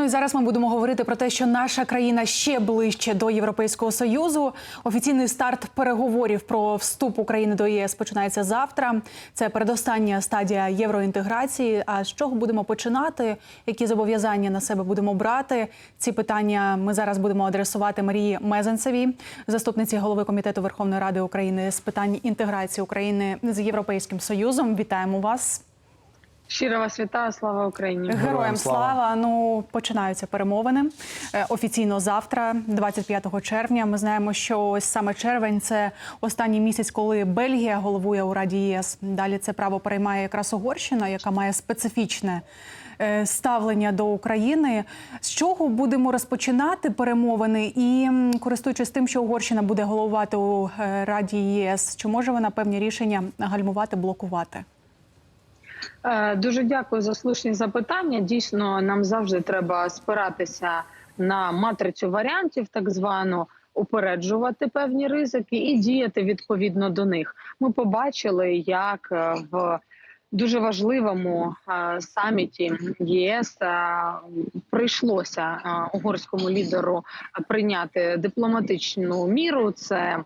Ну і зараз ми будемо говорити про те, що наша країна ще ближче до Європейського союзу. Офіційний старт переговорів про вступ України до ЄС починається завтра. Це передостання стадія євроінтеграції. А з чого будемо починати? Які зобов'язання на себе будемо брати? Ці питання ми зараз будемо адресувати Марії Мезенцевій, заступниці голови комітету Верховної Ради України з питань інтеграції України з Європейським Союзом. Вітаємо вас. Щиро вас вітаю, слава Україні. Героям слава. слава. Ну починаються перемовини Е, офіційно завтра, 25 червня. Ми знаємо, що ось саме червень це останній місяць, коли Бельгія головує у Раді ЄС. Далі це право переймає якраз Угорщина, яка має специфічне е, ставлення до України. З чого будемо розпочинати перемовини? І користуючись тим, що Угорщина буде головувати у е, Раді ЄС, чи може вона певні рішення гальмувати, блокувати? Е, Дуже дякую за слушні запитання. Дійсно, нам завжди треба спиратися на матрицю варіантів, так звану. Упереджувати певні ризики і діяти відповідно до них. Ми побачили, як е, в дуже важливому е, саміті ЄС прийшлося угорському лідеру прийняти дипломатичну міру. Це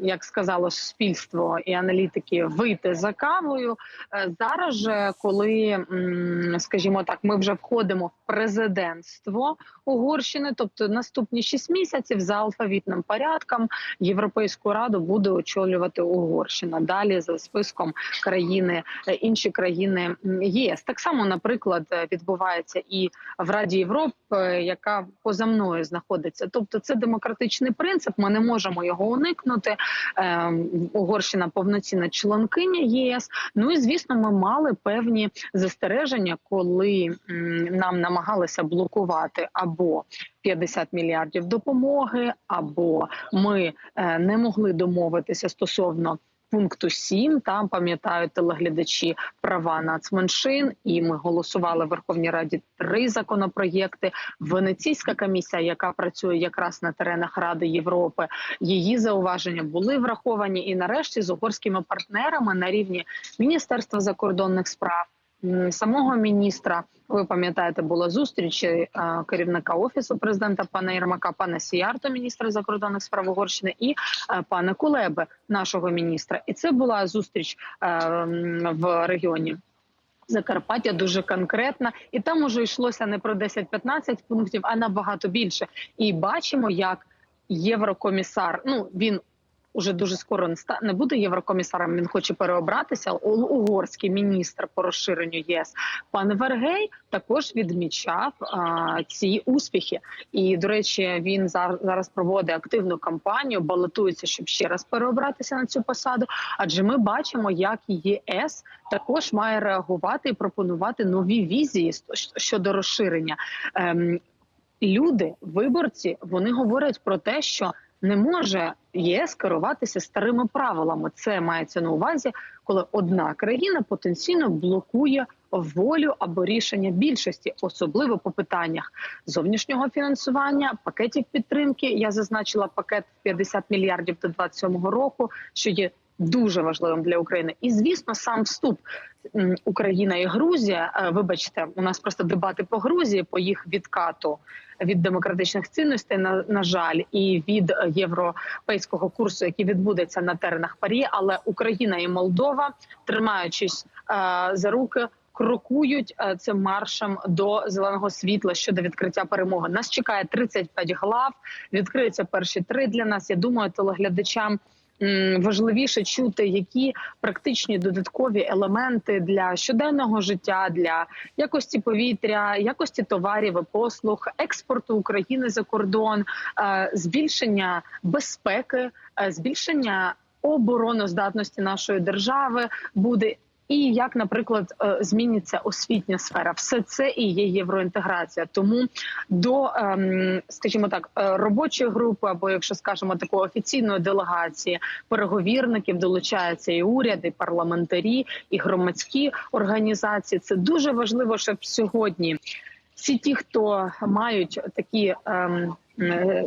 як сказало суспільство і аналітики, вийти за кавою. Е, Зараз же, коли скажімо так, ми вже входимо в президентство Угорщини, тобто наступні 6 місяців за алфавітним порядком Європейську раду буде очолювати Угорщина. Далі за списком країни е, інші країни ЄС. Так само, наприклад, е, відбувається і в Раді Європи, яка поза мною знаходиться. Тобто, це демократичний принцип. Ми не можемо його уникнути. Ем, Угорщина повноцінна членкиня ЄС. Ну і звісно, ми мали певні застереження, коли нам намагалися блокувати або 50 мільярдів допомоги, або ми е, не могли домовитися стосовно. Пункту 7, там пам'ятають телеглядачі права нацменшин, і ми голосували в Верховній Раді три законопроєкти. Венеційська комісія, яка працює якраз на теренах Ради Європи, її зауваження були враховані. І нарешті з угорськими партнерами на рівні Міністерства закордонних справ самого міністра. Ви пам'ятаєте, була зустріч е, керівника офісу президента пана Єрмака, пана Сіярто, міністра закордонних справ Угорщини, і е, пана Кулеби, нашого міністра. І це була зустріч е, в регіоні. Закарпаття дуже конкретна, і там уже йшлося не про 10-15 пунктів, а набагато більше. І бачимо, як єврокомісар. Ну він уже дуже скоро не буде єврокомісаром. Він хоче переобратися. Угорський міністр по розширенню ЄС пан Вергей також відмічав а, ці успіхи. І до речі, він зар- зараз проводить активну кампанію, балотується, щоб ще раз переобратися на цю посаду. Адже ми бачимо, як ЄС також має реагувати і пропонувати нові візії щодо розширення. Ем, люди, виборці, вони говорять про те, що не може ЄС керуватися старими правилами. Це мається на увазі, коли одна країна потенційно блокує волю або рішення більшості, особливо по питаннях зовнішнього фінансування, пакетів підтримки. Я зазначила пакет в 50 мільярдів до 27 року, що є дуже важливим для України. І звісно, сам вступ Україна і Грузія. е, Вибачте, у нас просто дебати по Грузії, по їх відкату від демократичних цінностей, на, на жаль, і від європейського курсу, який відбудеться на теренах парі. Але Україна і Молдова, тримаючись е, за руки. Крокують е, цим маршем до зеленого світла щодо відкриття перемоги. Нас чекає 35 глав. Відкриються перші три для нас. Я думаю, телеглядачам важливіше чути, які практичні додаткові елементи для щоденного життя, для якості повітря, якості товарів і послуг, експорту України за кордон, е, збільшення безпеки, е, збільшення обороноздатності нашої держави буде. І як, наприклад, е, зміниться освітня сфера, все це і є євроінтеграція. Тому до, ем, скажімо так, е, робочої групи, або якщо скажемо такої офіційної делегації переговірників, долучаються і уряд, і парламентарі, і громадські організації. Це дуже важливо, щоб сьогодні всі ті, хто мають такі. Ем,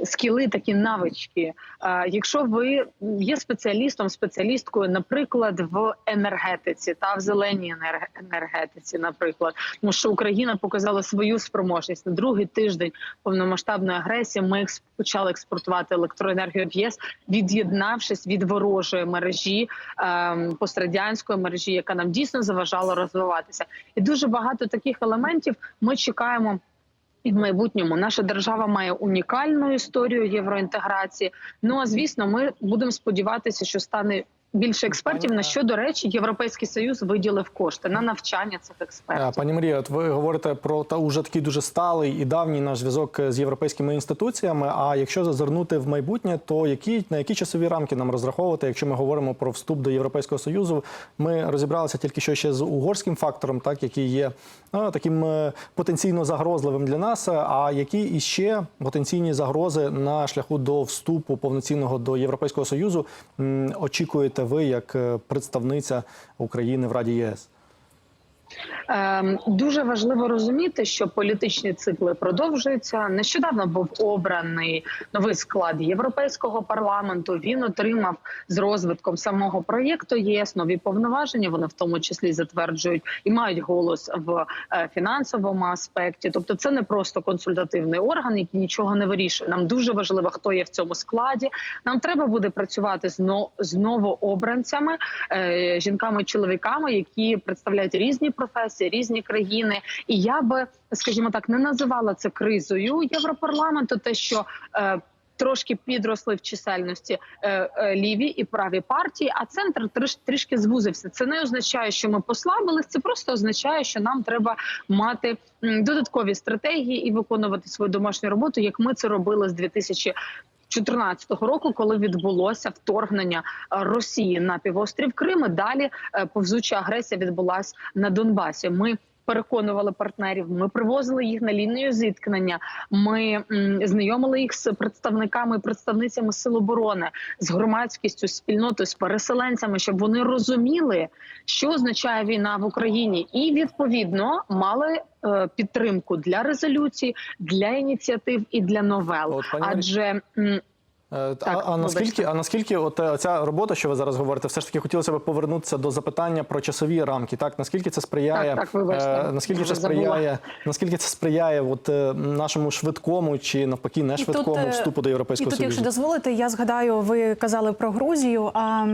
скіли, такі навички. Е, Якщо ви є спеціалістом, спеціалісткою, наприклад, в енергетиці та в зеленій енерг- енергетиці, наприклад, тому що Україна показала свою спроможність на другий тиждень повномасштабної агресії. Ми почали експортувати електроенергію в ЄС, від'єднавшись від ворожої мережі пострадянської мережі, яка нам дійсно заважала розвиватися, і дуже багато таких елементів ми чекаємо. І в майбутньому наша держава має унікальну історію євроінтеграції. Ну а звісно, ми будемо сподіватися, що стане більше експертів. На що до речі, європейський союз виділив кошти на навчання цих експертів. Пані Марія, от ви говорите про та уже такий дуже сталий і давній наш зв'язок з європейськими інституціями. А якщо зазирнути в майбутнє, то які на які часові рамки нам розраховувати, якщо ми говоримо про вступ до Європейського союзу? Ми розібралися тільки що ще з угорським фактором, так який є ну, таким е, потенційно загрозливим для нас. А які іще потенційні загрози на шляху до вступу повноцінного до Європейського союзу очікуєте ви як е, представниця України в Раді ЄС? Ем, дуже важливо розуміти, що політичні цикли продовжуються. Нещодавно був обраний новий склад європейського парламенту. Він отримав з розвитком самого проєкту ЄС нові повноваження. Вони в тому числі затверджують і мають голос в е, фінансовому аспекті. Тобто, це не просто консультативний орган, який нічого не вирішує. Нам дуже важливо, хто є в цьому складі. Нам треба буде працювати з новообранцями, е, жінками, чоловіками, які представляють різні професії, різні країни. І я би, скажімо так, не називала це кризою Європарламенту, те, що е, Трошки підросли в чисельності е, е, ліві і праві партії, а центр триш, трішки звузився. Це не означає, що ми послабились. Це просто означає, що нам треба мати додаткові стратегії і виконувати свою домашню роботу, як ми це робили з 2000 2014 року, коли відбулося вторгнення е, Росії на півострів Крим, і далі е, повзуча агресія відбулася на Донбасі. Ми переконували партнерів. Ми привозили їх на лінію зіткнення. Ми знайомили їх з представниками і представницями сил оборони, з громадськістю, з спільнотою, з переселенцями, щоб вони розуміли, що означає війна в Україні, і відповідно мали е, підтримку для резолюцій, для ініціатив і для новел. От, пані Адже Так, а, а наскільки, а наскільки от е, ця робота, що ви зараз говорите, все ж таки хотілося б повернутися до запитання про часові рамки. Так наскільки це сприяє, Так, так, е, наскільки це забула. сприяє, наскільки це сприяє от, е, нашому швидкому чи навпаки не швидкому е, вступу до і Європейського тут, Союзу? якщо дозволите, я згадаю, ви казали про Грузію. А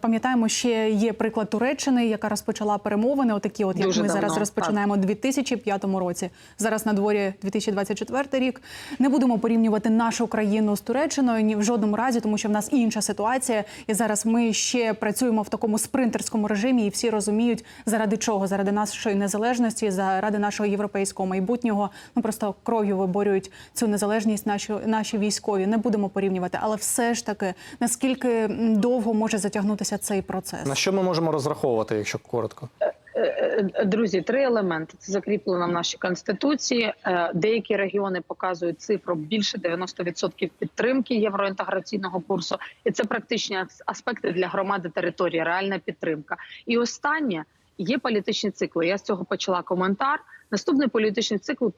пам'ятаємо, ще є приклад Туреччини, яка розпочала перемовини. Отакі, от як Дуже ми зараз давно, розпочинаємо у 2005 році. Зараз на дворі 2024 рік. Не будемо порівнювати нашу країну з Туреччиною ні в жодному разі, тому що в нас інша ситуація. І зараз ми ще працюємо в такому спринтерському режимі, і всі розуміють, заради чого, заради нашої незалежності, заради нашого європейського майбутнього. Ну просто кров'ю виборюють цю незалежність. Наші наші військові не будемо порівнювати, але все ж таки наскільки довго може затягнутися цей процес? На що ми можемо розраховувати, якщо коротко? Е, е, Друзі, три елементи це закріплено в нашій конституції. Е, Деякі регіони показують цифру більше 90% підтримки євроінтеграційного курсу, і це практичні аспекти для громади території, реальна підтримка. І останнє є політичні цикли. Я з цього почала коментар. Наступний політичний цикл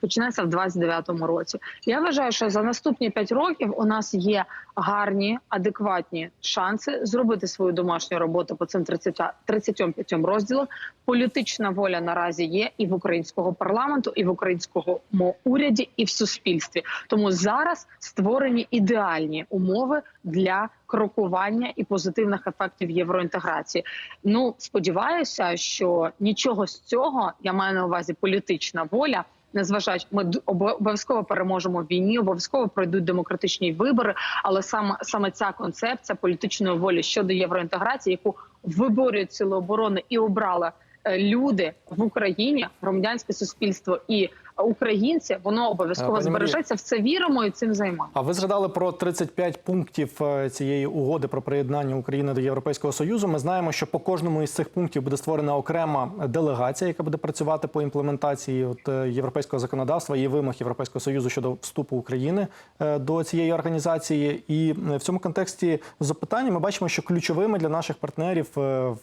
починається в 29-му році. Я вважаю, що за наступні 5 років у нас є гарні, адекватні шанси зробити свою домашню роботу по цим 30, 35 розділам. Політична воля наразі є і в українського парламенту, і в українському уряді, і в суспільстві. Тому зараз створені ідеальні умови для крокування і позитивних ефектів євроінтеграції. Ну сподіваюся, що нічого з цього я маю на увазі політична воля. Незважаючи, ми обов'язково переможемо в війні, обов'язково пройдуть демократичні вибори. Але саме саме ця концепція політичної волі щодо євроінтеграції, яку виборюють сили оборони і обрали е, люди в Україні, громадянське суспільство і українці, воно обов'язково збережеться. В це віримо і цим займаємо. А ви згадали про 35 пунктів е, цієї угоди про приєднання України до Європейського Союзу. Ми знаємо, що по кожному із цих пунктів буде створена окрема делегація, яка буде працювати по імплементації от, е, європейського законодавства і вимог Європейського союзу щодо вступу України е, до цієї організації. І в цьому контексті запитання ми бачимо, що ключовими для наших партнерів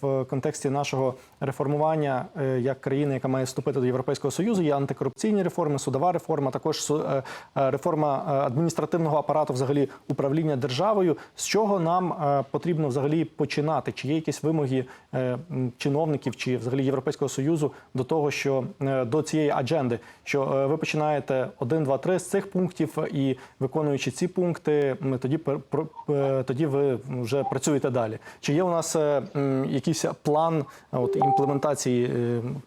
в контексті нашого реформування як країни, яка має вступити до Європейського союзу, є антикорупційні реформи, судова реформа, також е, е, реформа е, адміністративного апарату, взагалі управління державою. З чого нам потрібно взагалі починати? Чи є якісь вимоги чиновників чи взагалі Європейського союзу до того, що до цієї адженди, що ви починаєте один, два, три з цих пунктів і виконуючи ці пункти, ми тоді тоді ви вже працюєте далі. Чи є у нас якийсь план от імплементації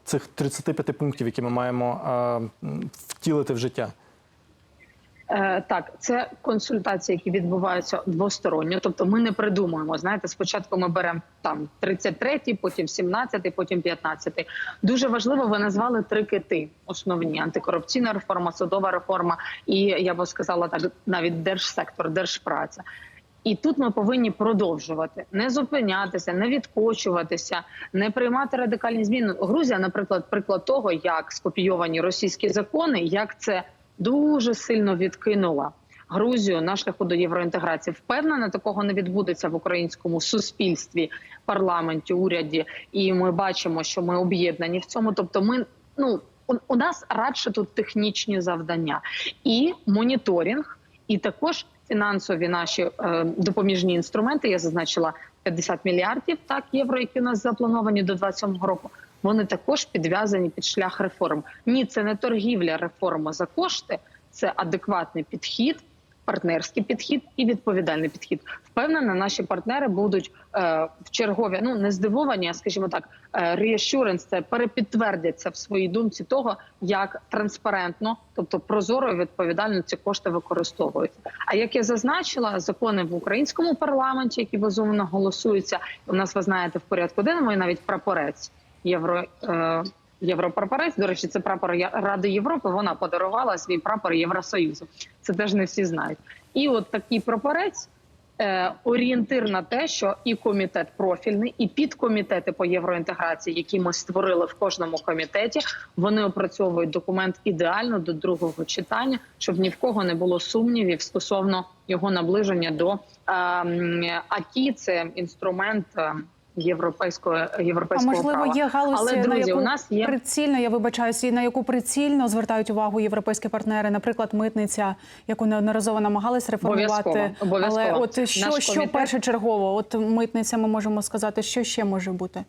цих 35 пунктів, які ми маємо втілити в життя? Е, Так, це консультації, які відбуваються двосторонньо. Тобто, ми не придумуємо. Знаєте, спочатку ми беремо там 33-й, потім 17-й, потім 15-й. Дуже важливо, ви назвали три кити основні: антикорупційна реформа, судова реформа і я би сказала так, навіть держсектор, держпраця. І тут ми повинні продовжувати не зупинятися, не відкочуватися, не приймати радикальні зміни. Грузія, наприклад, приклад того, як скопійовані російські закони, як це дуже сильно відкинула Грузію на шляху до євроінтеграції. Впевнена, такого не відбудеться в українському суспільстві, парламенті, уряді. І ми бачимо, що ми об'єднані в цьому. Тобто, ми ну у, нас радше тут технічні завдання і моніторинг, і також фінансові наші е, допоміжні інструменти. Я зазначила 50 мільярдів так євро, які у нас заплановані до 27 року. Вони також підв'язані під шлях реформ. Ні, це не торгівля реформа за кошти, це адекватний підхід, партнерський підхід і відповідальний підхід. Впевнена, наші партнери будуть е, в чергові, ну не здивовані, а скажімо так, е, reassurance, це перепідтвердяться в своїй думці того, як транспарентно, тобто прозоро і відповідально ці кошти використовують. А як я зазначила, закони в українському парламенті, які безумовно голосуються, у нас ви знаєте в порядку денному і навіть прапорець євро. Е, Європрапорець, до речі, це прапор Ради Європи. Вона подарувала свій прапор Євросоюзу. Це теж не всі знають. І от такий прапорець е, орієнтир на те, що і комітет профільний, і підкомітети по євроінтеграції, які ми створили в кожному комітеті, вони опрацьовують документ ідеально до другого читання, щоб ні в кого не було сумнівів стосовно його наближення до е. Це інструмент. е, Європейського А можливо, права. є галузі, Але на друзі, яку у нас є прицільно, я вибачаюся, і на яку прицільно звертають увагу європейські партнери, наприклад, митниця, яку неодноразово намагались реформувати. Обов'язково, обов'язково. Але от що, Наш що комітет- першочергово? От митниця, ми можемо сказати, що ще може бути?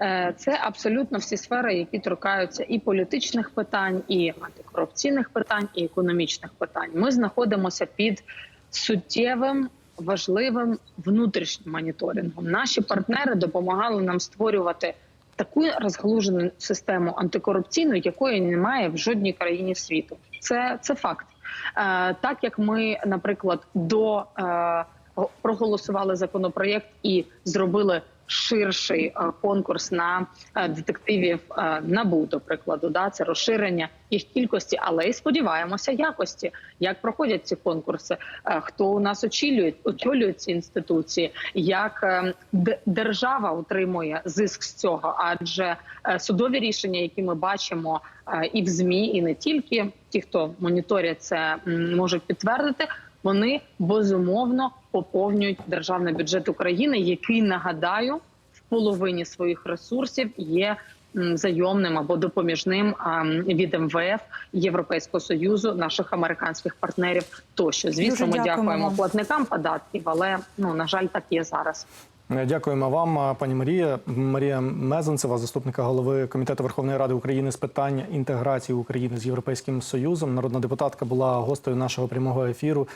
Е, Це абсолютно всі сфери, які торкаються і політичних питань, і антикорупційних питань, і економічних питань. Ми знаходимося під суттєвим важливим внутрішнім моніторингом. Наші партнери допомагали нам створювати таку розгалужену систему антикорупційну, якої немає в жодній країні світу. Це, це факт. Е, Так як ми, наприклад, до е, проголосували законопроєкт і зробили ширший е, конкурс на е, детективів е, набу, до прикладу, да це розширення їх кількості, але і сподіваємося якості, як проходять ці конкурси, хто у нас очолює, очолює ці інституції, як держава отримує зиск з цього, адже судові рішення, які ми бачимо і в змі, і не тільки ті, хто моніторять це, можуть підтвердити. Вони безумовно поповнюють державний бюджет України, який нагадаю в половині своїх ресурсів є зайомним або допоміжним від МВФ Європейського союзу, наших американських партнерів. Тощо, звісно, ми дякуємо дякуємо платникам податків, але ну на жаль, так є зараз. Е, Дякуємо вам, пані Марія. Марія Мезенцева, заступника голови комітету Верховної Ради України з питань інтеграції України з Європейським Союзом. Народна депутатка була гостею нашого прямого ефіру.